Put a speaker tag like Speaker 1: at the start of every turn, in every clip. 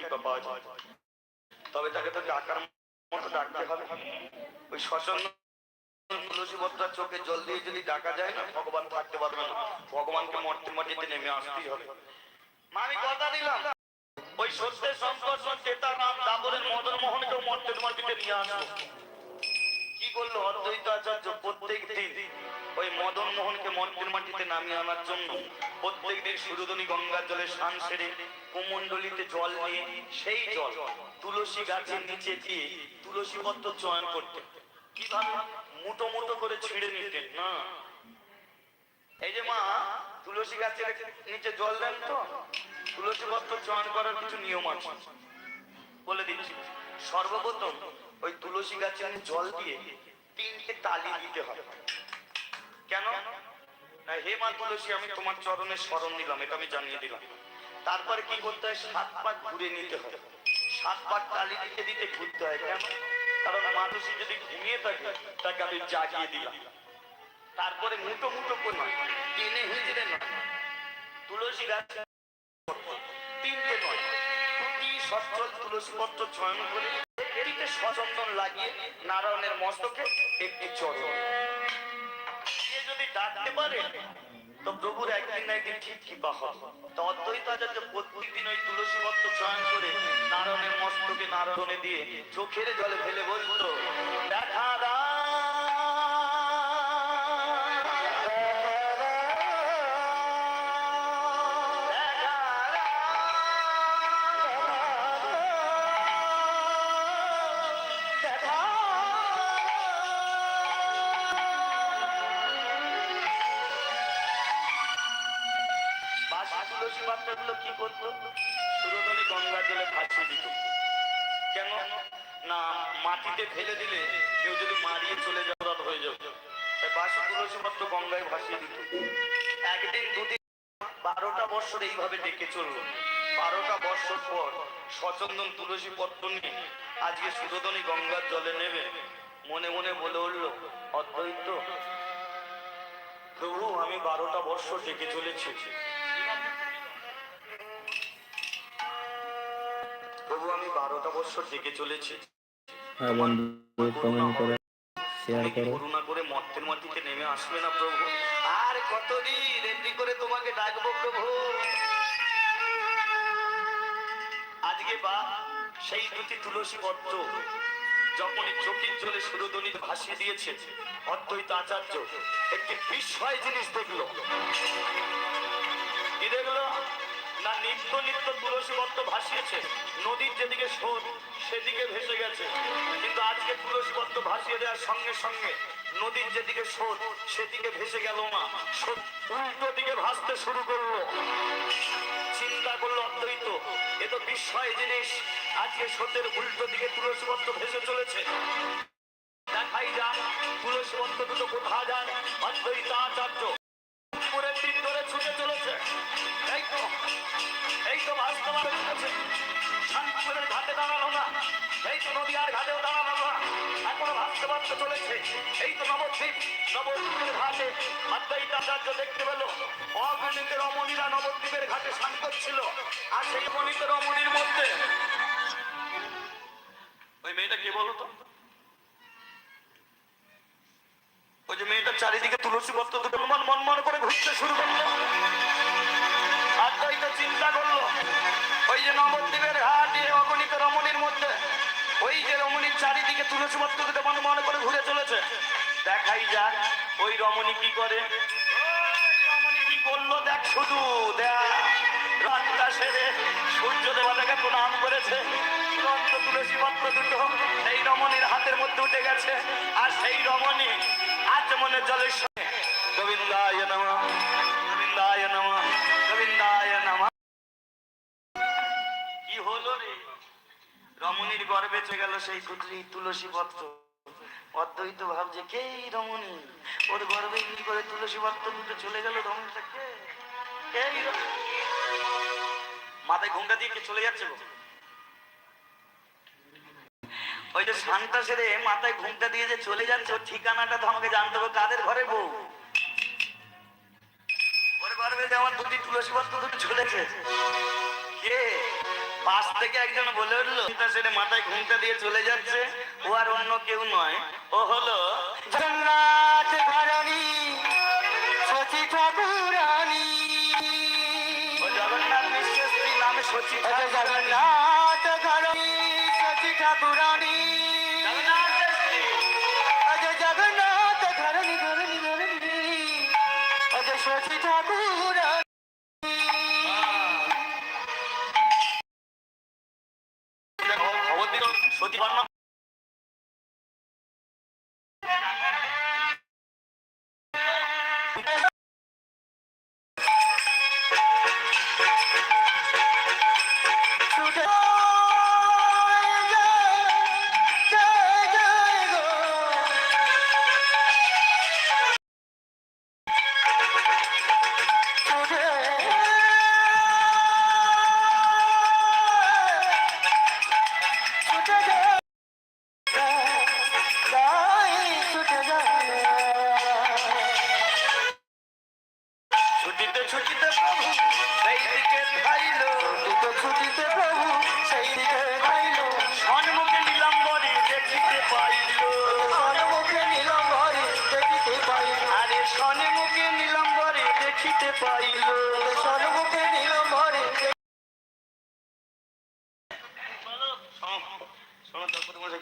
Speaker 1: কৃপা পাওয়া যায় তবে তাকে তো ডাকার মতো ডাকতে হবে। ওই শ্মশান তুলসী চোখে জল দিয়ে যদি ডাকা যায় না, ভগবান থাকতে পারবে না। ভগবানকে মর্তে মাটিতে নেমে আসতেই হবে। আমি কথা দিলাম। ওই সত্যের সংকর্ষণ চেতার নাম দাবরের মদন মোহনকেও মর্তের মাটিতে নিয়ে আসব করল অদ্বৈত আচার্য প্রত্যেক দিন ওই মদন মোহনকে মন্দির মাটিতে নামিয়ে আনার জন্য। প্রত্যেক দিন সুরধনী গঙ্গার জলে স্নান সেরে কুমন্ডলিতে জল নিয়ে সেই জল তুলসী গাছের নিচে দিয়ে তুলসী পত্র চয়ন করতেন। কীভাবে? মুটো মুটো করে ছিঁড়ে নিতেন, না? এই যে মা, তুলসী গাছের নিচে জল দেন তো? তুলসী পত্র চয়ন করার কিছু নিয়ম আছে। বলে দিচ্ছি। সর্বপ্রথম ওই তুলসী গাছে আমি জল দিয়ে তিনটে তালি দিতে হবে। কেন? হে মা তুলসী, আমি তোমার চরণে স্মরণ দিলাম, এটা আমি জানিয়ে দিলাম। তারপরে কি করতে হয়? সাত পাক ঘুরে নিতে হবে। সাত পাক তালি দিতে দিতে ঘুরতে হয়, কেন? কারণ মানুষ যদি ঘুমিয়ে থাকে, তাকে আমি জাগিয়ে দিলাম। তারপরে মুটো মুটো করে টেনে হিঁচড়ে নয়। তুলসী গাছ তিনটে নয়। তুলসী পত্র চয়ন করে সচন্দন লাগিয়ে নারায়ণের মস্তকে একটি চরণ। যদি ডাকতে পারে, তো প্রভুর একদিন একদিন ঠিক কৃপা তো অদ্বৈত আচার্য প্রত্যেকদিন ওই তুলসী পত্র চয়ন করে নারায়ণের মস্তকে নারায়ণে দিয়ে চোখের জলে ফেলে বলতো, দেখা বাসি ভাসিয়ে দিত কেন? না, মাটিতে ফেলে দিলে কেউ যদি মারিয়ে চলে যাওয়ার হয়ে যাবে। বাসি তুলসী পাত্র গঙ্গায় ভাসিয়ে দিত। একদিন, দুদিন, বারোটা বছর এইভাবে ডেকে চলল। বারোটা বছর পর সচন্দন তুলসী পত্র নিয়ে আজকে সুরধনী গঙ্গার জলে নেবে মনে মনে বলে উঠল, অদ্বৈত, প্রভু, আমি বারোটা বছর ডেকে চলেছি। বছর ডেকে চলেছি।
Speaker 2: হ্যাঁ বন্ধু কমেন্ট করে শেয়ার করো।
Speaker 1: করুণা করে মর্তের মাটিতে নেমে আসবে না প্রভু। আর কতদিন এমনি করে তোমাকে ডাকবো প্রভু? আজকে বা সেই দুটি তুলসী পত্র যখনই চোখের জলে সুরধনী ভাসিয়ে দিয়েছে অদ্বৈত আচার্য একটি বিস্ময় জিনিস দেখল। কি দেখল? না, নিত্য নিত্য তুলসী পত্র ভাসিয়েছে। নদীর যেদিকে স্রোত, সেদিকে ভেসে গেছে। কিন্তু আজকে তুলসী পত্র ভাসিয়ে দেওয়ার সঙ্গে সঙ্গে নদীর যেদিকে স্রোত, সেদিকে ভেসে গেল না স্রোত উল্টো দিকে ভাসতে শুরু করল। চিন্তা করল অদ্বৈত, এ তো বিস্ময় জিনিস। আজকে স্রোতের উল্টো দিকে তুলসী পত্র ভেসে চলেছে। দেখাই যাক তুলসী পত্র দুটো কোথা যায়? অদ্বৈত আচার্য উপরের দিক ধরে ওই মেয়েটা কে বলো ওই যে চারিদিকে তুলসী পত্র দুটো মন মন করে ঘুরতে শুরু করল। আর তো চিন্তা করল? ওই যে নবদ্বীপের এ অগণিত রমণীর মধ্যে, ওই যে রমণীর চারিদিকে তুলসী পত্র দুটো মন মনে করে ঘুরে চলেছে। দেখাই যাক, ওই রমণী কি করে? কি করল? দেখ শুধু, দেখ। রাতটা সেরে সূর্য দেবতাকে প্রণাম করেছে। তুরন্ত তুলসী পত্র দুটো, সেই রমণীর হাতের মধ্যে উঠে গেছে। আর সেই রমণী আচমনের জলের সঙ্গে গোবিন্দায় নম। কি হলো রে? রমণীর গর্বে চলে গেল সেই তুলসী পত্র। অদ্বৈত ভাবছে, কে রমণী? ওর গর্বে কি করে তুলসী পত্র দুটো চলে গেল? রমণীটা কে? মাথায় ঘুমটা দিয়ে চলে যাচ্ছে ওই যে শান্তা সেরে মাথায় ঘুমটা দিয়ে যে চলে যাচ্ছে, ওর ঠিকানাটা তো আমাকে জানতে হবে, কাদের ঘরে বউ? ওর গর্বে যে আমার দুটি তুলসী পত্র দুটো চলেছে। কে? পাশ থেকে একজন বলে উঠল সেটা মাথায় ঘুমটা দিয়ে চলে যাচ্ছে। ও আর অন্য কেউ নয়। ও হলো
Speaker 3: জগন্নাথ ঠাকুরানী
Speaker 1: ও জগন্নাথ মিশ্রের সচি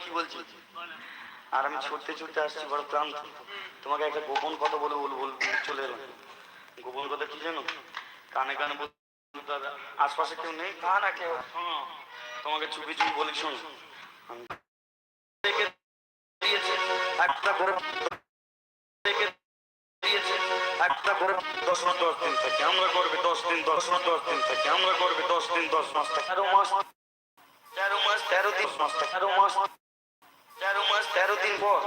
Speaker 1: কি বলছি আর আমি ছুটতে ছুটতে আসছি বড় ক্লান্ত। তোমাকে একটা গোপন কথা বলে বল বল চলে এলাম। গোপন কথা কি জানো? কানে কানে বলতে হবে। আশপাশে কেউ নেই? কান না কেউ তোমাকে চুপি চুপি বলি শোন। একটা করে করে দশ মাস দশ দিন থাকে। আমরা করবে দশ দিন দশ মাস দশ দিন থাকে। আমরা করবে দশ দিন দশ মাস থাকে। তেরো মাস তেরো মাস তেরো দিন মাস তেরো মাস তেরো মাস তেরো দিন পর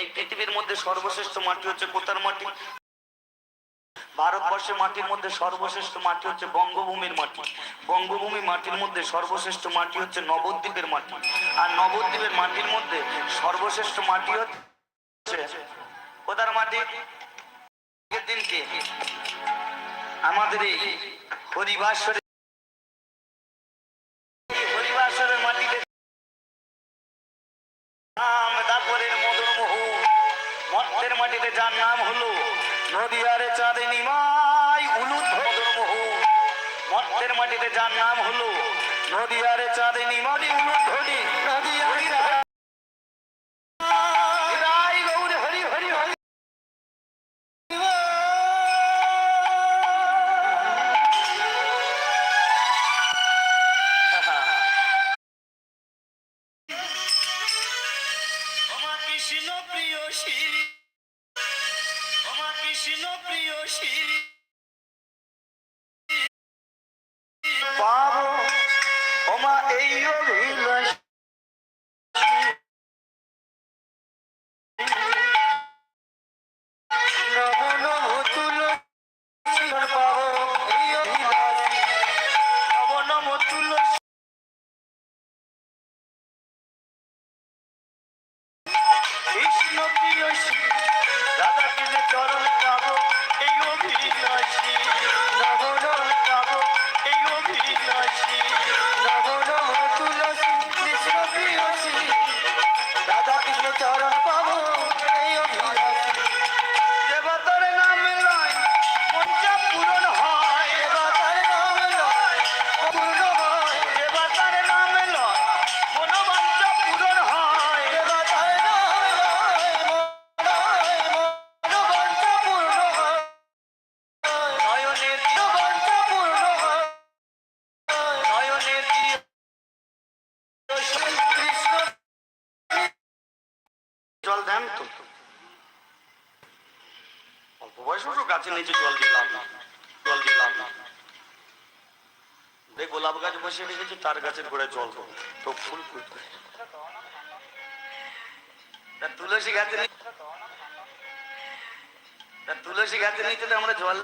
Speaker 1: এই পৃথিবীর মধ্যে সর্বশ্রেষ্ঠ মাটি হচ্ছে কোথার মাটি? ভারতবর্ষের মাটির মধ্যে সর্বশ্রেষ্ঠ মাটি হচ্ছে বঙ্গভূমির মাটি। বঙ্গভূমি মাটির মধ্যে সর্বশ্রেষ্ঠ মাটি হচ্ছে নবদ্বীপের মাটি। আর নবদ্বীপের মাটির মধ্যে সর্বশ্রেষ্ঠ মাটি হচ্ছে কোথার মাটি? দিনকে আমাদের এই হরিবাসরে হরিবাসরের মাটিতে দাপরের যার নাম হলো নদিয়ারে চাঁদে নিমাই উলুদ মদন মোহ মত্তের মাটিতে যার হলো নদিয়ারে চাঁদে নিমাই উলুদ ধনি নদিয়া কৃষ্ণ প্রিয় শিরি। আমার কৃষ্ণ প্রিয় শ্রী। জল তো অল্প বয়স হলো নিচে জল জল গাছ বসিয়ে রেখেছি তার গাছের গোড়ায় জল দেবো তো ফুল ফুটবে তুলসী গাছের তুলসী নিচে আমরা জল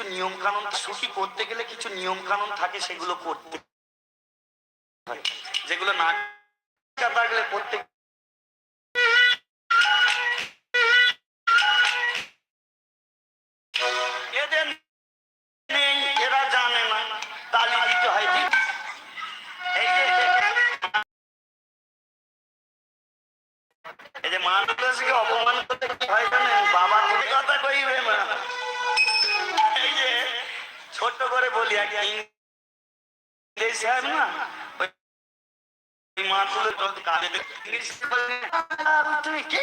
Speaker 1: কিছু নিয়ম কানুন ছুটি করতে গেলে কিছু নিয়ম কানুন থাকে, সেগুলো করতে যেগুলো না থাকলে করতে এই যে মানুষকে অপমান করতে কি হয় জানেন? বাবা কথা কইবে না। ছোট করে বলি? আগে ইংরেজ সাহেব না? তুমি কি